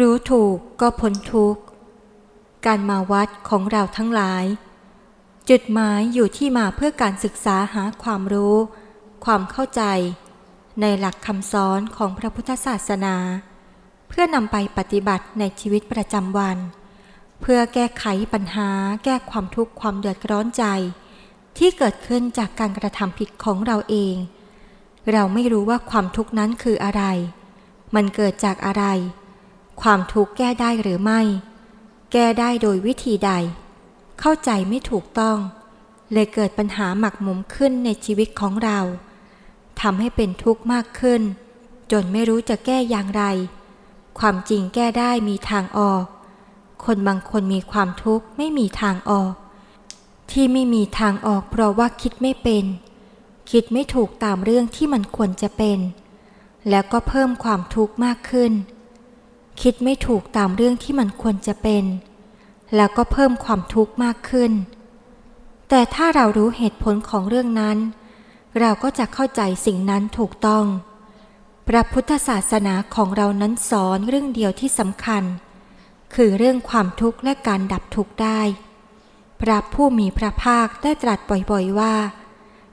รู้ถูกก็พ้นทุกข์ การมาวัดของเราทั้งหลาย จุดหมายอยู่ที่มาเพื่อการศึกษาหาความรู้ ความเข้าใจ ในหลักคำสอนของพระพุทธศาสนา เพื่อนำไปปฏิบัติในชีวิตประจำวัน เพื่อแก้ไขปัญหาแก้ความทุกข์ความเดือดร้อนใจ ที่เกิดขึ้นจากการกระทำผิดของเราเอง เราไม่รู้ว่าความทุกข์นั้นคืออะไร มันเกิดจากอะไร ความทุกข์แก้ได้หรือไม่ แก้ได้โดยวิธีใด เข้าใจไม่ถูกต้อง เลยเกิดปัญหาหมักหมมขึ้นในชีวิตของเราทำให้เป็นทุกข์มากขึ้น จนไม่รู้จะแก้อย่างไร ความจริงแก้ได้มีทางออก คนบางคนมีความทุกข์ไม่มีทางออก ที่ไม่มีทางออกเพราะว่าคิดไม่เป็น คิดไม่ถูกตามเรื่องที่มันควรจะเป็น แล้วก็เพิ่มความทุกข์มากขึ้น คิดไม่ถูกตามเรื่องที่มันควรจะเป็น แล้วก็เพิ่มความทุกข์มากขึ้น แต่ถ้าเรารู้เหตุผลของเรื่องนั้น เราก็จะเข้าใจสิ่งนั้นถูกต้อง พระพุทธศาสนาของเรานั้นสอนเรื่องเดียวที่สำคัญ คือเรื่องความทุกข์และการดับทุกข์ได้ พระผู้มีพระภาคได้ตรัสบ่อยๆว่า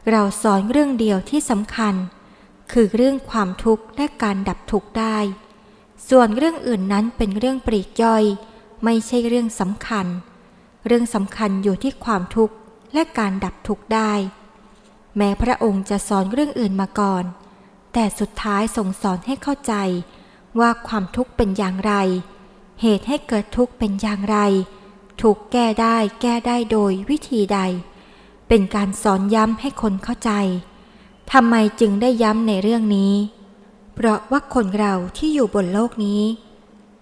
เราสอนเรื่องเดียวที่สำคัญ คือเรื่องความทุกข์และการดับทุกข์ได้ ส่วนเรื่องอื่นนั้นเป็นเรื่องปลีกย่อย ไม่ใช่เรื่องสำคัญ เรื่องสำคัญอยู่ที่ความทุกข์และการดับทุกข์ได้ แม้พระองค์จะสอนเรื่องอื่นมาก่อน แต่สุดท้ายทรงสอนให้เข้าใจ ว่าความทุกข์เป็นอย่างไร เหตุให้เกิดทุกข์เป็นอย่างไร ถูกแก้ได้แก้ได้โดยวิธีใด เป็นการสอนย้ำให้คนเข้าใจทำไมจึงได้ย้ำในเรื่องนี้ เพราะว่าคนเราที่อยู่บนโลกนี้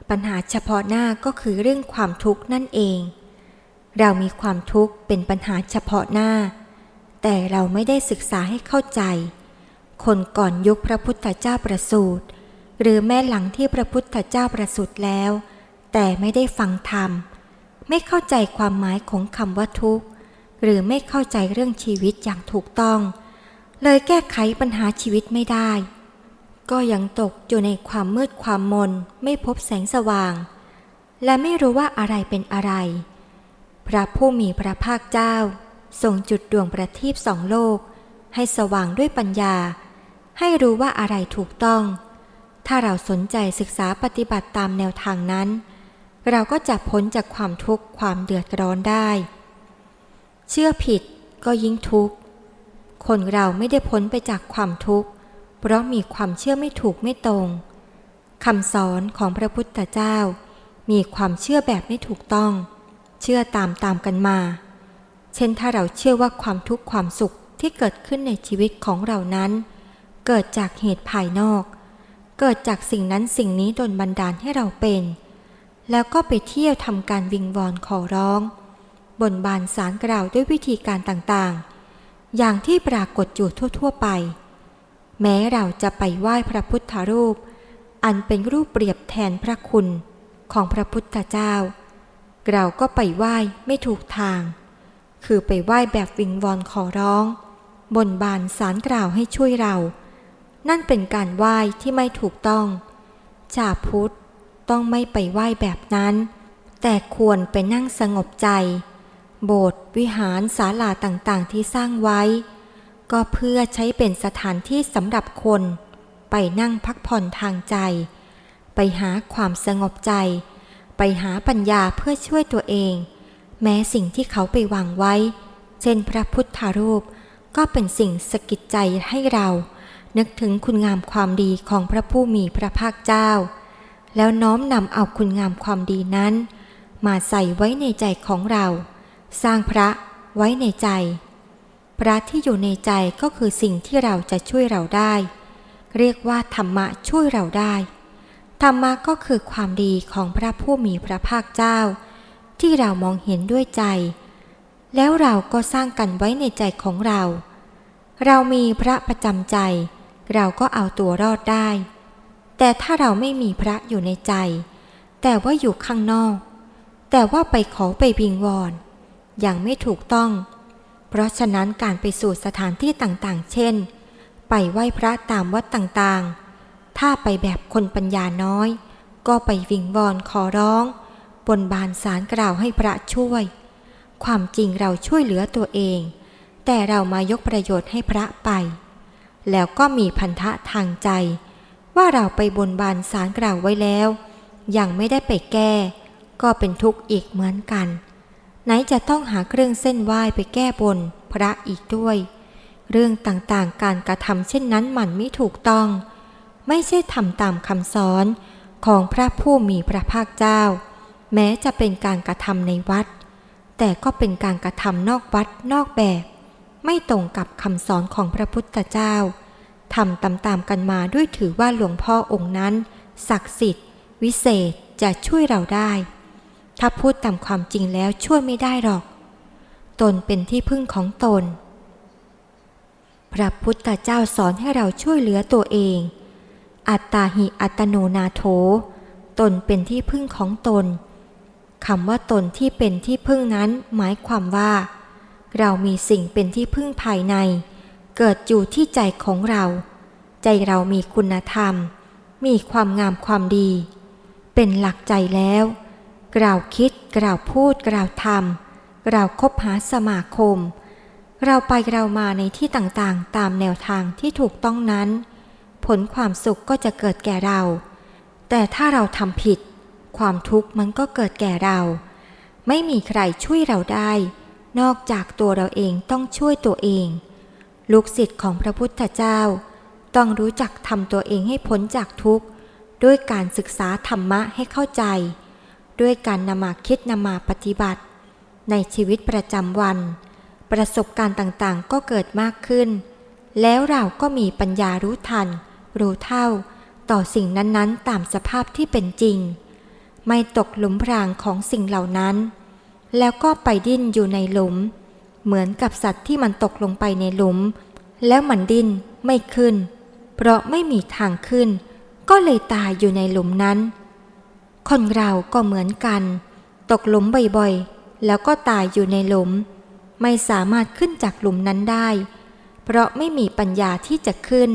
ปัญหาเฉพาะหน้าก็คือเรื่องความทุกข์นั่นเอง เรามีความทุกข์เป็นปัญหาเฉพาะหน้า แต่เราไม่ได้ศึกษาให้เข้าใจ คนก่อนยุคพระพุทธเจ้าประสูติหรือแม้หลังที่พระพุทธเจ้าประสูติแล้ว แต่ไม่ได้ฟังธรรม ไม่เข้าใจความหมายของคำว่าทุกข์ หรือไม่เข้าใจเรื่องชีวิตอย่างถูกต้อง เลยแก้ไขปัญหาชีวิตไม่ได้ ก็ยังตกอยู่ในความมืดความมนไม่พบแสงสว่าง และไม่รู้ว่าอะไรเป็นอะไร พระผู้มีพระภาคเจ้าทรงจุดดวงประทีปสองโลก ให้สว่างด้วยปัญญา ให้รู้ว่าอะไรถูกต้อง ถ้าเราสนใจศึกษาปฏิบัติตามแนวทางนั้น เราก็จะพ้นจากความทุกข์ความเดือดร้อนได้ เชื่อผิดก็ยิ่งทุกข์ คนเราไม่ได้พ้นไปจากความทุกข์ เพราะมีความเชื่อไม่ถูกไม่ตรงคำสอนของพระพุทธเจ้า มีความเชื่อแบบไม่ถูกต้อง เชื่อตามตามกันมา เช่นถ้าเราเชื่อว่าความทุกข์ความสุขที่เกิดขึ้นในชีวิตของเรานั้น เกิดจากเหตุภายนอก เกิดจากสิ่งนั้นสิ่งนี้โดนบันดาลให้เราเป็น แล้วก็ไปเที่ยวทำการวิงวอนขอร้อง บนบานสารกล่าวด้วยวิธีการต่างๆ อย่างที่ปรากฏอยู่ทั่ว ๆ ไป แม้เราจะไปไหว้พระพุทธรูป อันเป็นรูปเปรียบแทนพระคุณของพระพุทธเจ้า เราก็ไปไหว้ไม่ถูกทาง คือไปไหว้แบบวิงวอนขอร้อง บนบานสารกล่าวให้ช่วยเรา นั่นเป็นการไหว้ที่ไม่ถูกต้อง ชาพุทธต้องไม่ไปไหว้แบบนั้น แต่ควรไปนั่งสงบใจ โบสถ์วิหารศาลาต่างๆที่สร้างไว้ ก็เพื่อใช้เป็นสถานที่สำหรับคน ไปนั่งพักผ่อนทางใจ ไปหาความสงบใจ ไปหาปัญญาเพื่อช่วยตัวเอง แม้สิ่งที่เขาไปวางไว้ เช่นพระพุทธรูป ก็เป็นสิ่งสะกิดใจให้เรา นึกถึงคุณงามความดีของพระผู้มีพระภาคเจ้า แล้วน้อมนำเอาคุณงามความดีนั้น มาใส่ไว้ในใจของเรา สร้างพระไว้ในใจ ระที่อยู่ในใจก็คือสิ่งที่เราจะช่วยเราได้ เรียกว่าธรรมะช่วยเราได้ ธรรมะก็คือความดีของพระผู้มีพระภาคเจ้า ที่เรามองเห็นด้วยใจ แล้วเราก็สร้างกันไว้ในใจของเรา เรามีพระประจำใจ เราก็เอาตัวรอดได้ แต่ถ้าเราไม่มีพระอยู่ในใจ แต่ว่าอยู่ข้างนอก แต่ว่าไปขอไปวิงวอนอย่างไม่ถูกต้อง เพราะฉะนั้นการไปสู่สถานที่ต่างๆ เช่น ไปไหว้พระตามวัดต่างๆ ถ้าไปแบบคนปัญญาน้อย ก็ไปวิงวอนขอร้อง บนบานสารกล่าวให้พระช่วย ความจริงเราช่วยเหลือตัวเอง แต่เรามายกประโยชน์ให้พระไป แล้วก็มีพันธะทางใจ ว่าเราไปบนบานสารกล่าวไว้แล้ว ยังไม่ได้ไปแก้ ก็เป็นทุกข์อีกเหมือนกัน ไหนจะต้องหาเครื่องเส้นไหว้ไปแก้บนพระอีกด้วย เรื่องต่างๆการกระทำเช่นนั้นมันไม่ถูกต้อง ไม่ใช่ทำตามคำสอนของพระผู้มีพระภาคเจ้า แม้จะเป็นการกระทำในวัด แต่ก็เป็นการกระทำนอกวัดนอกแบบ ไม่ตรงกับคำสอนของพระพุทธเจ้าทำตามๆกันมาด้วยถือว่าหลวงพ่อองค์นั้น ศักดิ์สิทธิ์ วิเศษจะช่วยเราได้ ถ้าพูดตามความจริงแล้วช่วยไม่ได้หรอก ตนเป็นที่พึ่งของตน พระพุทธเจ้าสอนให้เราช่วยเหลือตัวเอง อัตตาหิอัตโนนาโถ ตนเป็นที่พึ่งของตนคำว่าตนที่เป็นที่พึ่งนั้นหมายความว่า เรามีสิ่งเป็นที่พึ่งภายใน เกิดอยู่ที่ใจของเรา ใจเรามีคุณธรรม มีความงามความดี เป็นหลักใจแล้ว กล่าวคิด กล่าวพูด กล่าวทำกล่าวคบหาสมาคม เราไปเรามาในที่ต่างๆ ตามแนวทางที่ถูกต้องนั้น ผลความสุขก็จะเกิดแก่เรา แต่ถ้าเราทำผิด ความทุกข์มันก็เกิดแก่เรา ไม่มีใครช่วยเราได้ นอกจากตัวเราเองต้องช่วยตัวเอง ลูกศิษย์ของพระพุทธเจ้า ต้องรู้จักทำตัวเองให้พ้นจากทุกข์ ด้วยการศึกษาธรรมะให้เข้าใจ ด้วยการนำมาคิดนำมาปฏิบัติ ในชีวิตประจำวัน ประสบการณ์ต่างๆ ก็เกิดมากขึ้น แล้วเราก็มีปัญญารู้ทัน รู้เท่า ต่อสิ่งนั้นๆ ตามสภาพที่เป็นจริง ไม่ตกหลุมพรางของสิ่งเหล่านั้น แล้วก็ไปดิ้นอยู่ในหลุม เหมือนกับสัตว์ที่มันตกลงไปในหลุม แล้วมันดิ้นไม่ขึ้น เพราะไม่มีทางขึ้น ก็เลยตายอยู่ในหลุมนั้น คนเราก็เหมือนกัน ตกหลุมบ่อยๆ แล้วก็ตายอยู่ในหลุม ไม่สามารถขึ้นจากหลุมนั้นได้ เพราะไม่มีปัญญาที่จะขึ้น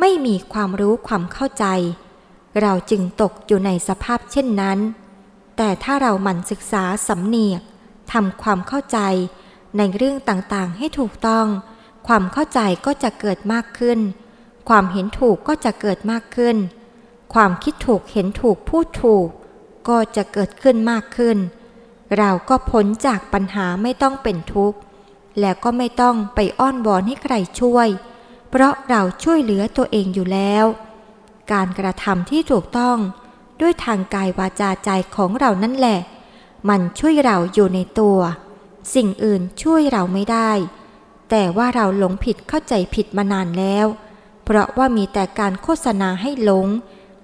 ไม่มีความรู้ความเข้าใจ เราจึงตกอยู่ในสภาพเช่นนั้น แต่ถ้าเราหมั่นศึกษาสำเนียกทำความเข้าใจในเรื่องต่างๆ ให้ถูกต้อง ความเข้าใจก็จะเกิดมากขึ้น ความเห็นถูกก็จะเกิดมากขึ้น ความคิดถูกเห็นถูกพูดถูก ก็จะเกิดขึ้นมากขึ้น เราก็พ้นจากปัญหาไม่ต้องเป็นทุกข์ แล้วก็ไม่ต้องไปอ้อนวอนให้ใครช่วย เพราะเราช่วยเหลือตัวเองอยู่แล้ว การกระทำที่ถูกต้องด้วยทางกายวาจาใจของเรานั่นแหละ มันช่วยเราอยู่ในตัว สิ่งอื่นช่วยเราไม่ได้ แต่ว่าเราหลงผิดเข้าใจผิดมานานแล้ว เพราะว่ามีแต่การโฆษณาให้หลง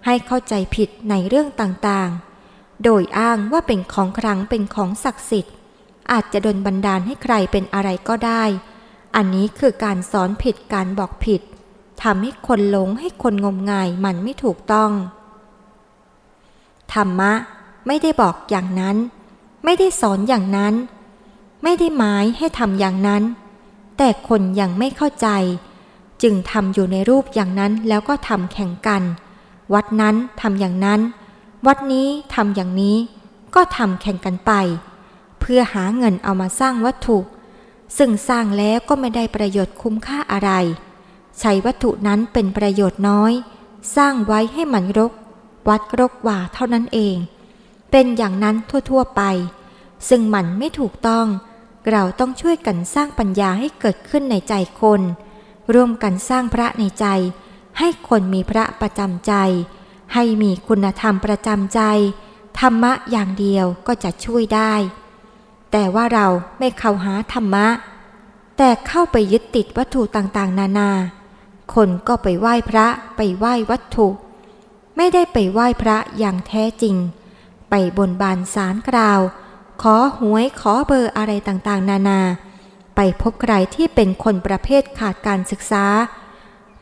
ให้เข้าใจผิดในเรื่องต่างๆ โดยอ้างว่าเป็นของครั้งเป็นของศักดิ์สิทธิ์ อาจจะดลบันดาลให้ใครเป็นอะไรก็ได้ อันนี้คือการสอนผิดการบอกผิดทำให้คนหลงให้คนงมงายมันไม่ถูกต้อง ธรรมะไม่ได้บอกอย่างนั้น ไม่ได้สอนอย่างนั้น ไม่ได้หมายให้ทำอย่างนั้น แต่คนยังไม่เข้าใจ จึงทำอยู่ในรูปอย่างนั้นแล้วก็ทำแข่งกัน วัดนั้นทำอย่างนั้น วัดนี้ทำอย่างนี้ ก็ทำแข่งกันไป เพื่อหาเงินเอามาสร้างวัตถุ ซึ่งสร้างแล้วก็ไม่ได้ประโยชน์คุ้มค่าอะไร ใช้วัตถุนั้นเป็นประโยชน์น้อย สร้างไว้ให้มันรก วัดรกว่าเท่านั้นเอง เป็นอย่างนั้นทั่วๆไป ซึ่งมันไม่ถูกต้อง เราต้องช่วยกันสร้างปัญญาให้เกิดขึ้นในใจคน ร่วมกันสร้างพระในใจ ให้คนมีพระประจำใจ ให้มีคุณธรรมประจำใจ ธรรมะอย่างเดียวก็จะช่วยได้ แต่ว่าเราไม่เข้าหาธรรมะ แต่เข้าไปยึดติดวัตถุต่างๆ นานา คนก็ไปไหว้พระไปไหว้วัตถุ ไม่ได้ไปไหว้พระอย่างแท้จริง ไปบนบานสารกล่าว ขอหวยขอเบอร์อะไรต่างๆ นานา ไปพบใครที่เป็นคนประเภทขาดการศึกษา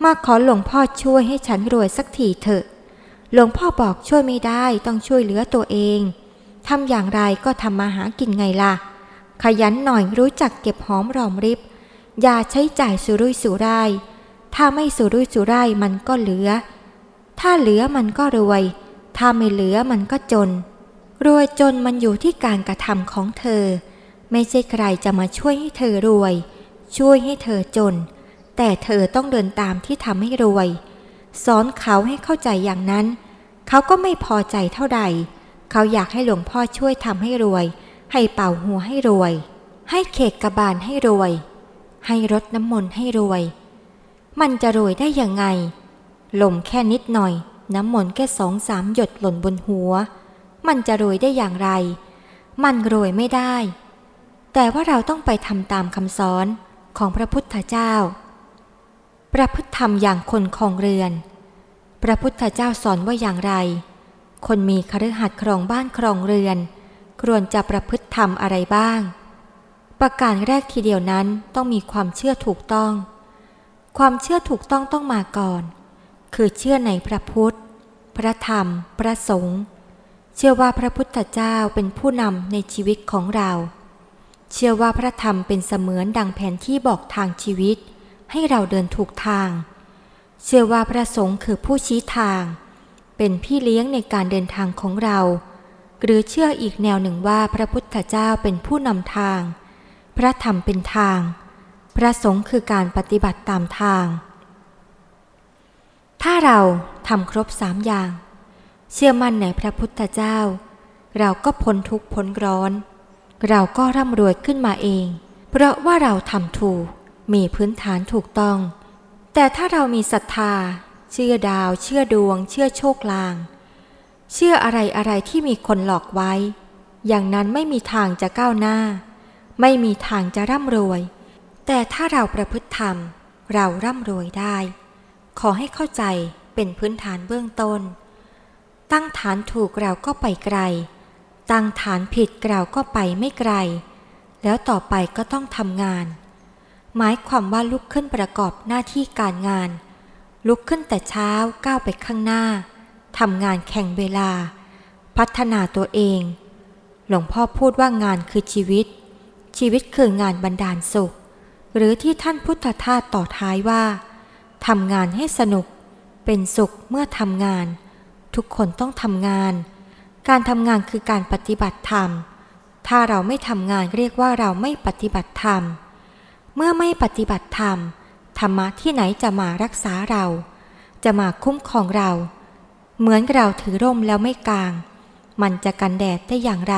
มาขอหลวงพ่อช่วยให้ฉันรวยสักทีเถอะ หลวงพ่อบอกช่วยไม่ได้ต้องช่วยเหลือตัวเองทำอย่างไรก็ทำมาหากินไงล่ะ ขยันหน่อยรู้จักเก็บหอมรอมริบ อย่าใช้จ่ายสุรุ่ยสุร่าย ถ้าไม่สุรุ่ยสุร่ายมันก็เหลือ ถ้าเหลือมันก็รวย ถ้าไม่เหลือมันก็จน รวยจนมันอยู่ที่การกระทำของเธอ ไม่ใช่ใครจะมาช่วยให้เธอรวย ช่วยให้เธอจน แต่เธอต้องเดินตามที่ทำให้รวย สอนเขาให้เข้าใจอย่างนั้น เขาก็ไม่พอใจเท่าใด เขาอยากให้หลวงพ่อช่วยทำให้รวย ให้เป่าหัวให้รวย ให้เขกกระบาลให้รวย ให้รดน้ำมนต์ให้รวย มันจะรวยได้ยังไง ลมแค่นิดหน่อย น้ำมนต์แค่สองสามหยดหล่นบนหัว มันจะรวยได้อย่างไร มันรวยไม่ได้ แต่ว่าเราต้องไปทำตามคำสอนของพระพุทธเจ้า ประพฤติธรรมอย่างคนครองเรือน พระพุทธเจ้าสอนว่าอย่างไร คนมีคฤหัสถ์ครองบ้านครองเรือน ควรจะประพฤติธรรมอะไรบ้าง ประการแรกทีเดียวนั้นต้องมีความเชื่อถูกต้อง ความเชื่อถูกต้องต้องมาก่อน คือเชื่อในพระพุทธ พระธรรม พระสงฆ์ เชื่อว่าพระพุทธเจ้าเป็นผู้นำในชีวิตของเรา เชื่อว่าพระธรรมเป็นเสมือนดังแผนที่บอกทางชีวิต ให้เราเดินถูกทาง เชื่อว่าพระสงฆ์คือผู้ชี้ทาง เป็นพี่เลี้ยงในการเดินทางของเรา หรือเชื่ออีกแนวหนึ่งว่าพระพุทธเจ้าเป็นผู้นำทาง พระธรรมเป็นทาง พระสงฆ์คือการปฏิบัติตามทาง ถ้าเราทำครบสามอย่าง เชื่อมั่นในพระพุทธเจ้า เราก็พ้นทุกข์พ้นร้อน เราก็ร่ำรวยขึ้นมาเอง เพราะว่าเราทำถูก มีพื้นฐานถูกต้อง แต่ถ้าเรามีศรัทธา เชื่อดาว เชื่อดวง เชื่อโชคลาง เชื่ออะไรอะไรที่มีคนหลอกไว้ อย่างนั้นไม่มีทางจะก้าวหน้า ไม่มีทางจะร่ำรวย แต่ถ้าเราประพฤติธรรม เราร่ำรวยได้ ขอให้เข้าใจเป็นพื้นฐานเบื้องต้น ตั้งฐานถูกเราก็ไปไกล ตั้งฐานผิดเราก็ไปไม่ไกล แล้วต่อไปก็ต้องทำงาน หมายความว่าลุกขึ้นประกอบหน้าที่การงาน ลุกขึ้นแต่เช้าก้าวไปข้างหน้าทำงานแข่งเวลา พัฒนาตัวเอง หลวงพ่อพูดว่างานคือชีวิต ชีวิตคืองานบรรดาลสุข หรือที่ท่านพุทธทาสต่อท้ายว่าทำงานให้สนุก เป็นสุขเมื่อทำงาน ทุกคนต้องทำงาน การทำงานคือการปฏิบัติธรรม ถ้าเราไม่ทำงานเรียกว่าเราไม่ปฏิบัติธรรม เมื่อไม่ปฏิบัติธรรม ธรรมะที่ไหนจะมารักษาเรา จะมาคุ้มครองเรา เหมือนเราถือร่มแล้วไม่กลาง มันจะกันแดดได้อย่างไร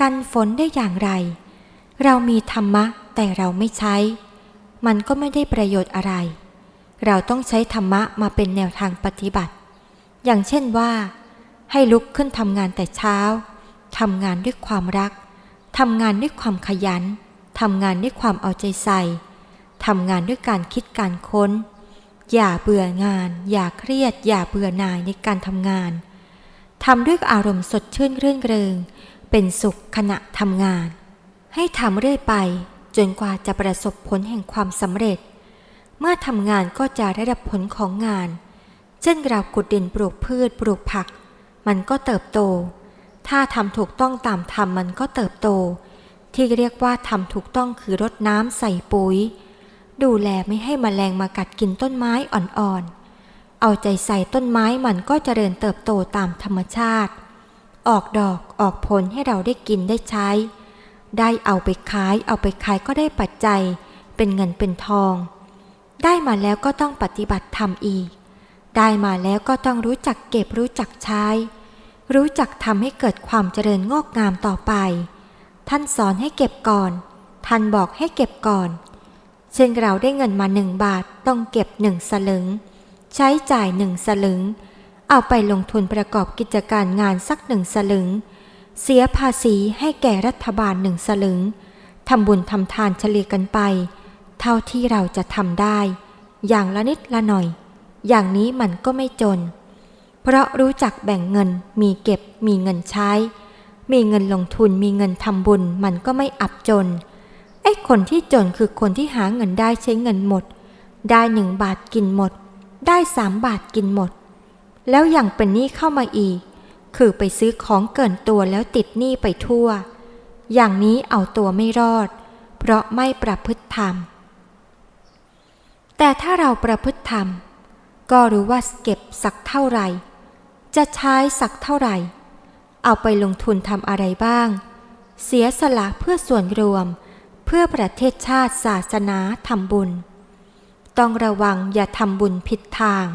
กันฝนได้อย่างไร เรามีธรรมะแต่เราไม่ใช้ มันก็ไม่ได้ประโยชน์อะไร เราต้องใช้ธรรมะมาเป็นแนวทางปฏิบัติ อย่างเช่นว่า ให้ลุกขึ้นทำงานแต่เช้าทำงานด้วยความรักทำงานด้วยความขยัน ทำงานด้วยความเอาใจใส่ ทำงานด้วยการคิดการค้น อย่าเบื่องาน อย่าเครียด อย่าเบื่อหน่ายในการทำงาน ทำด้วยอารมณ์สดชื่นเรื่นเริง เป็นสุขขณะทำงาน ให้ทำเรื่อยไป จนกว่าจะประสบผลแห่งความสำเร็จ เมื่อทำงานก็จะได้รับผลของงาน เช่นเราขุดดินปลูกพืชปลูกผัก มันก็เติบโต ถ้าทำถูกต้องตามธรรมมันก็เติบโต ที่เรียกว่าทำถูกต้องคือรดน้ำใส่ปุ๋ย ดูแลไม่ให้มแมลงมากัดกินต้นไม้อ่อนๆ เอาใจใส่ต้นไม้มันก็เจริญเติบโตตามธรรมชาติ ออกดอกออกผลให้เราได้กินได้ใช้ ได้เอาไปขายเอาไปขายก็ได้ปัจจัย เป็นเงินเป็นทอง ได้มาแล้วก็ต้องปฏิบัติธรรมอีก ได้มาแล้วก็ต้องรู้จักเก็บรู้จักใช้ รู้จักทำให้เกิดความเจริญงอกงามต่อไป ท่านสอนให้เก็บก่อน ท่านบอกให้เก็บก่อน เช่นเราได้เงินมาหนึ่งบาทต้องเก็บหนึ่งสลึง ใช้จ่ายหนึ่งสลึง เอาไปลงทุนประกอบกิจการงานสักหนึ่งสลึง เสียภาษีให้แก่รัฐบาลหนึ่งสลึงทำบุญทำทานเฉลี่ยกันไป เท่าที่เราจะทำได้ อย่างละนิดละหน่อย อย่างนี้มันก็ไม่จน เพราะรู้จักแบ่งเงินมีเก็บมีเงินใช้ มีเงินลงทุนมีเงินทำบุญมันก็ไม่อับจน ไอ้คนที่จนคือคนที่หาเงินได้ใช้เงินหมด ได้หนึ่งบาทกินหมด ได้สามบาทกินหมด แล้วอย่างเป็นหนี้เข้ามาอีก คือไปซื้อของเกินตัวแล้วติดหนี้ไปทั่ว อย่างนี้เอาตัวไม่รอด เพราะไม่ประพฤติธรรม แต่ถ้าเราประพฤติธรรม ก็รู้ว่าเก็บสักเท่าไหร่ จะใช้สักเท่าไหร่ เอาไปลงทุนทำอะไรบ้าง เสียสละเพื่อส่วนรวม เพื่อประเทศชาติศาสนาทำบุญ ต้องระวังอย่าทำบุญผิดทาง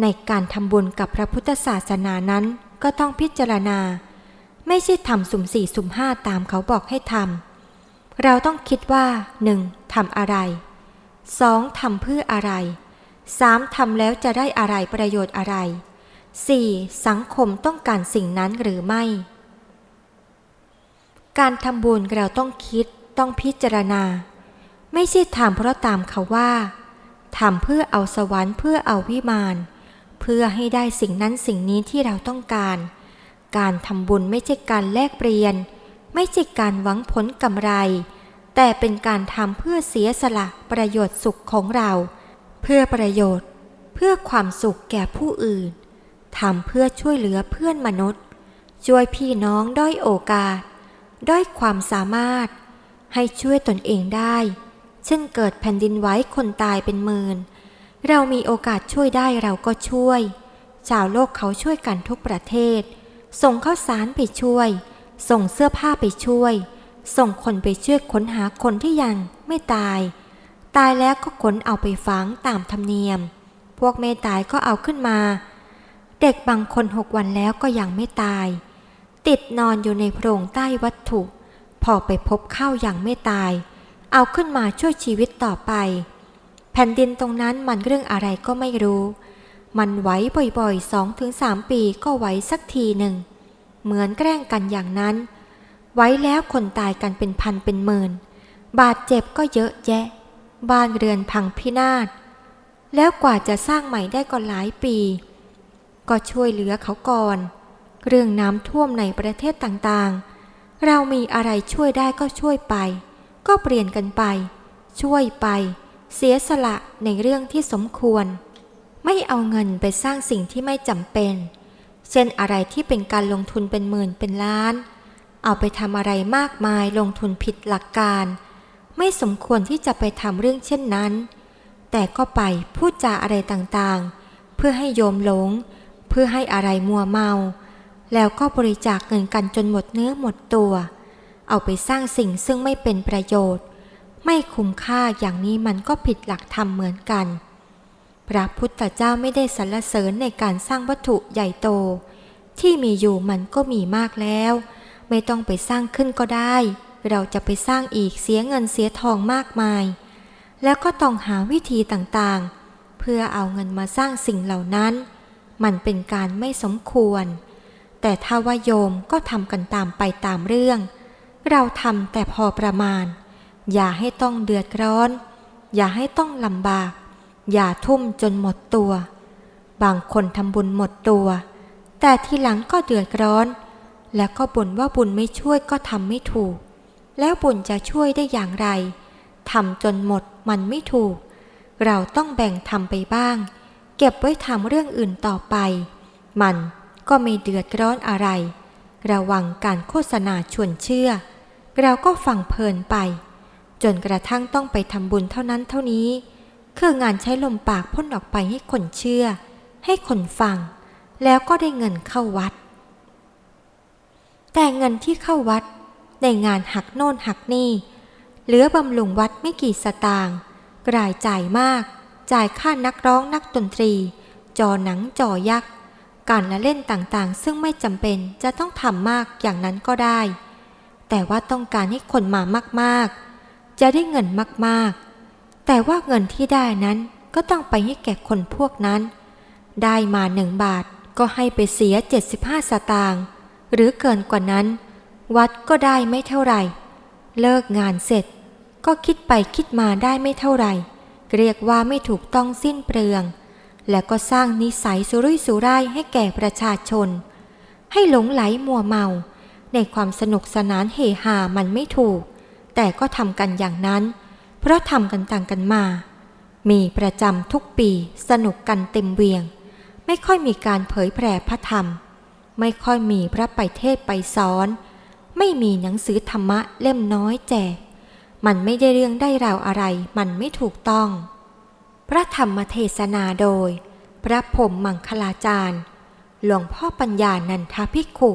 ในการทำบุญกับพระพุทธศาสนานั้นก็ต้องพิจารณา ไม่ใช่ทำสุ่มสี่สุ่มห้าตามเขาบอกให้ทำเราต้องคิดว่าหนึ่งทำอะไรสองทำเพื่ออะไรสามทำแล้วจะได้อะไรประโยชน์อะไร 4. สังคมต้องการสิ่งนั้นหรือไม่ การทำบุญเราต้องคิดต้องพิจารณา ไม่ใช่ทำเพราะตามเขาว่าทำเพื่อเอาสวรรค์เพื่อเอาวิมานเพื่อให้ได้สิ่งนั้นสิ่งนี้ที่เราต้องการ การทำบุญไม่ใช่การแลกเปลี่ยน ไม่ใช่การหวังผลกำไร แต่เป็นการทำเพื่อเสียสละประโยชน์สุขของเรา เพื่อประโยชน์ เพื่อความสุขแก่ผู้อื่น ทำเพื่อช่วยเหลือเพื่อนมนุษย์ ช่วยพี่น้องด้อยโอกาส ด้อยความสามารถ ให้ช่วยตนเองได้ เช่นเกิดแผ่นดินไหวคนตายเป็นหมื่น เรามีโอกาสช่วยได้เราก็ช่วย ชาวโลกเขาช่วยกันทุกประเทศ ส่งข้าวสารไปช่วย ส่งเสื้อผ้าไปช่วย ส่งคนไปช่วยค้นหาคนที่ยังไม่ตาย ตายแล้วก็ขนเอาไปฝังตามธรรมเนียม พวกไม่ตายก็เอาขึ้นมา เด็กบางคนหกวันแล้วก็ยังไม่ตาย ติดนอนอยู่ในโพรงใต้วัตถุ พอไปพบเข้าอย่างไม่ตาย เอาขึ้นมาช่วยชีวิตต่อไป แผ่นดินตรงนั้นมันเรื่องอะไรก็ไม่รู้ มันไหวบ่อยๆสองถึงสามปีก็ไหวสักทีหนึ่ง เหมือนแกล้งกันอย่างนั้น ไว้แล้วคนตายกันเป็นพันเป็นหมื่น บาดเจ็บก็เยอะแยะ บ้านเรือนพังพินาศ แล้วกว่าจะสร้างใหม่ได้ก็หลายปี ก็ช่วยเหลือเขาก่อน เรื่องน้ำท่วมในประเทศต่างๆ เรามีอะไรช่วยได้ก็ช่วยไป ก็เปลี่ยนกันไป ช่วยไป เสียสละในเรื่องที่สมควร ไม่เอาเงินไปสร้างสิ่งที่ไม่จำเป็น เช่นอะไรที่เป็นการลงทุนเป็นหมื่นเป็นล้าน เอาไปทำอะไรมากมายลงทุนผิดหลักการ ไม่สมควรที่จะไปทำเรื่องเช่นนั้น แต่ก็ไปพูดจาอะไรต่างๆ เพื่อให้โยมหลง พื่อให้อะไรมัวเมา แล้วก็บริจาคเงินกันจนหมดเนื้อหมดตัว เอาไปสร้างสิ่งซึ่งไม่เป็นประโยชน์ ไม่คุ้มค่าอย่างนี้มันก็ผิดหลักธรรมเหมือนกัน พระพุทธเจ้าไม่ได้สรรเสริญในการสร้างวัตถุใหญ่โต ที่มีอยู่มันก็มีมากแล้ว ไม่ต้องไปสร้างขึ้นก็ได้ เราจะไปสร้างอีกเสียเงินเสียทองมากมาย แล้วก็ต้องหาวิธีต่างๆ เพื่อเอาเงินมาสร้างสิ่งเหล่านั้น มันเป็นการไม่สมควร แต่ถ้าว่าโยมก็ทำกันตามไปตามเรื่อง เราทำแต่พอประมาณ อย่าให้ต้องเดือดร้อน อย่าให้ต้องลำบาก อย่าทุ่มจนหมดตัว บางคนทำบุญหมดตัว แต่ทีหลังก็เดือดร้อน แล้วก็บ่นว่าบุญไม่ช่วยก็ทำไม่ถูก แล้วบุญจะช่วยได้อย่างไรทำจนหมดมันไม่ถูก เราต้องแบ่งทำไปบ้าง เก็บไว้ทำเรื่องอื่นต่อไป มันก็ไม่เดือดร้อนอะไร ระวังการโฆษณาชวนเชื่อ เราก็ฟังเพลินไป จนกระทั่งต้องไปทำบุญเท่านั้นเท่านี้ คืองานใช้ลมปากพ่นออกไปให้คนเชื่อ ให้คนฟัง แล้วก็ได้เงินเข้าวัด แต่เงินที่เข้าวัด ในงานหักโน่นหักนี่ เหลือบำรุงวัดไม่กี่สตางค์รายจ่ายมาก จ่ายค่านักร้องนักดนตรี จอหนังจอยักษ์ การละเล่นต่างๆ ซึ่งไม่จำเป็นจะต้องทำมากอย่างนั้นก็ได้ แต่ว่าต้องการให้คนมามากๆ จะได้เงินมากๆ แต่ว่าเงินที่ได้นั้นก็ต้องไปให้แก่คนพวกนั้น ได้มาหนึ่งบาทก็ให้ไปเสีย 75 สตางค์หรือเกินกว่านั้น วัดก็ได้ไม่เท่าไหร่ เลิกงานเสร็จ ก็คิดไปคิดมาได้ไม่เท่าไหร่ เรียกว่าไม่ถูกต้องสิ้นเปลือง และก็สร้างนิสัยสุรุ่ยสุร่ายให้แก่ประชาชน ให้หลงไหลมัวเมา ในความสนุกสนานเฮฮามันไม่ถูก แต่ก็ทำกันอย่างนั้น เพราะทำกันต่างกันมา มีประจำทุกปีสนุกกันเต็มเวียง ไม่ค่อยมีการเผยแผ่พระธรรม ไม่ค่อยมีพระไปเทศไปสอน ไม่มีหนังสือธรรมะเล่มน้อยแจก มันไม่ได้เรื่องได้ราวอะไร มันไม่ถูกต้อง พระธรรมเทศนาโดย พระพรมมังคลาจารย์ หลวงพ่อปัญญานันทภิกขุ